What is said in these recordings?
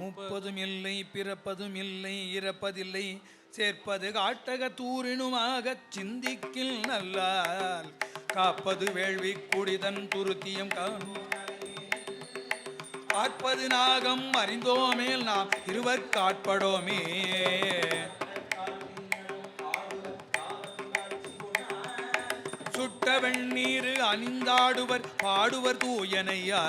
முப்பதும் இல்லை பிறப்பதும் இல்லை இறப்பதில்லை. சேர்ப்பது காட்டக தூரினுமாக சிந்திக்கில் நல்லால். காப்பது வேள்வி குடிதன் துருத்தியம் காற்பது நாகம் அறிந்தோமேல் நாம் இருவர் காட்படோமே. சுட்ட வெண்ணீர் அணிந்தாடுவர் பாடுவர் தூயனையா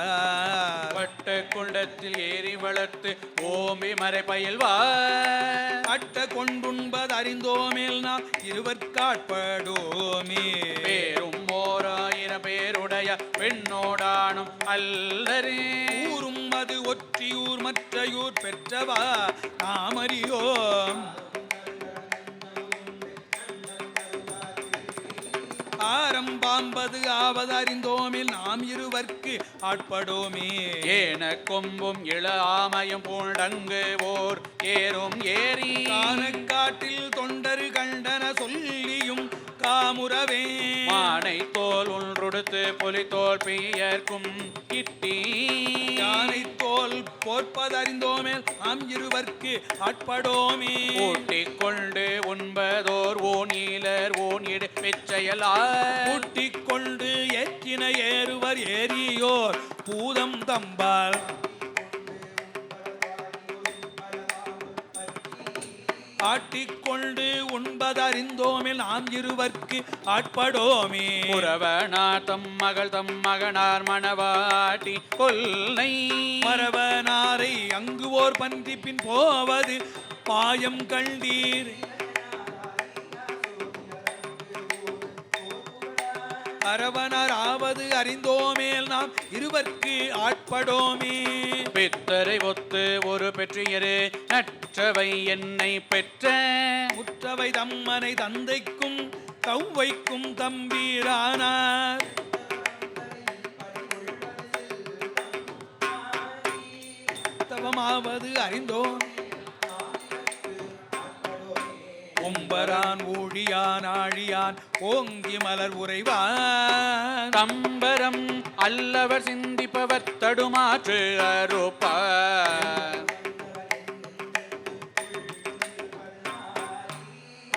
வட்ட குண்டத்தில் ஏறி வளர்த்து ஓம்பி மறை பயில்வார். அட்ட கொண்டுண்பது அறிந்தோமேல் நாம் இருவர் காட்படோமே. பேரும் ஓராயிரம் பேருடைய பெண்ணோடானும் அல்லரே ஊரும் அது ஒற்றியூர் மற்றையூர் பெற்றவா நாமறியோம் ஆரம்பாம்பது ஆவது அறிந்தோமில் நாம் இருவர்க்கு ஆட்படோமே ஏன கொம்பும் இள ஆமையும் பூண்டங்கு ஓர் ஏறும் ஏறி கானக்காட்டில் தொண்டரு கண்டன சொல்லியும் காமுறவே மானை தோல் ஒன்றொடுத்து புலித்தோல் பெயர்க்கும் கிட்டி. யானை தோல் போர்ப்பதறிந்தோமேல் நாம் இருவர்க்கு ஆட்படோமே. கூட்டிக் கொண்டு உண்பதோர் ஓன் ஈலர் ஓன் இடு பிச்சையலார். கூட்டிக் கொண்டு ஏற்றின ஏறுவர் ஏறியோர் பூதம் தம்பால். ஆட்டிக்கொண்டு உண்பதறிந்தோமில் நாம் இருவர்க்கு ஆட்படோமே. புறவனார் தம் மகள் தம் மகனார் மணவாட்டி கொல்லை மரவனாரை அங்கு ஓர் பன்றி பின் போவது பாயம் கண்டீர். அரவனார் ஆவது அறிந்தோமேல் நாம் இருவர்க்கு ஆட்படோமே. பித்தரை ஒத்து ஒரு பெற்றியரு நற்றவை என்னை பெற்ற. முற்றவை தம்மனை தந்தைக்கும் கௌவைக்கும் தம்பீரானார். தவமாவது அறிந்தோம். உம்பரான் ஊழியான் ஆழியான் ஓங்கி மலர் உறைவான். தம்பரம் அல்லவர் சிந்திப்பவர் தடுமாற்று அறுப்பார்.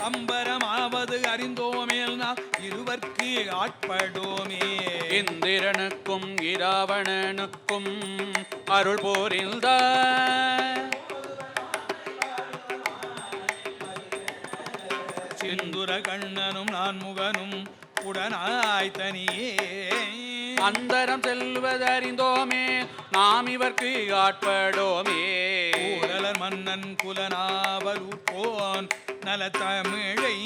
அம்பரமாவது அறிந்தோமேல் நாம் இருவர்க்கு ஆட்படோமே. இந்திரனுக்கும் இராவணனுக்கும் அருள் போரில்தார் சிந்துர கண்ணனும் நான் முகனும் உடனாய் தனியே. அந்தரம் செல்வதறிந்தோமே நாம் இவர்க்கு ஆட்படோமே ஊழலர் மன்னன் குலனாவலூர் போன் நல தமிழை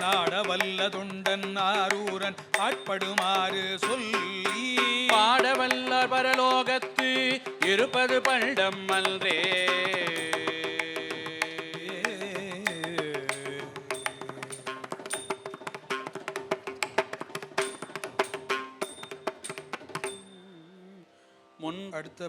நாடவல்ல தொண்டன் ஆரூரன் ஆட்படுமாறு சொல்லி. பாடவல்லார் பரலோகத்து இருப்பது பண்டம் அல்றே முன் அடுத்த